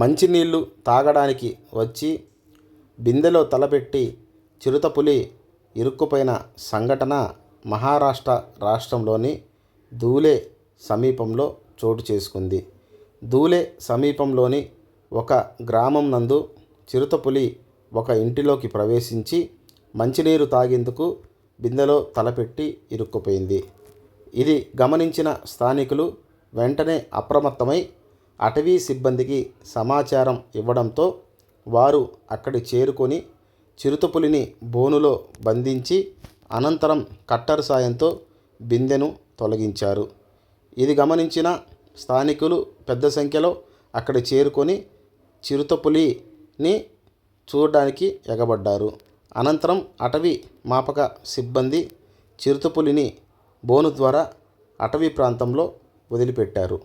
మంచినీళ్ళు తాగడానికి వచ్చి బిందెలో తలపెట్టి చిరుతపులి ఇరుక్కుపోయిన సంఘటన మహారాష్ట్ర రాష్ట్రంలోని ధూలే సమీపంలో చోటు చేసుకుంది. ధూలే సమీపంలోని ఒక గ్రామం నందు చిరుతపులి ఒక ఇంటిలోకి ప్రవేశించి మంచినీరు తాగేందుకు బిందెలో తలపెట్టి ఇరుక్కుపోయింది. ఇది గమనించిన స్థానికులు వెంటనే అప్రమత్తమై అటవీ సిబ్బందికి సమాచారం ఇవ్వడంతో వారు అక్కడి చేరుకొని చిరుతపులిని బోనులో బంధించి అనంతరం కట్టరు సాయంతో బిందెను తొలగించారు. ఇది గమనించిన స్థానికులు పెద్ద సంఖ్యలో అక్కడ చేరుకొని చిరుతపులిని చూడడానికి ఎగబడ్డారు. అనంతరం అటవీ మాపక సిబ్బంది చిరుతపులిని బోను ద్వారా అటవీ ప్రాంతంలో వదిలిపెట్టారు.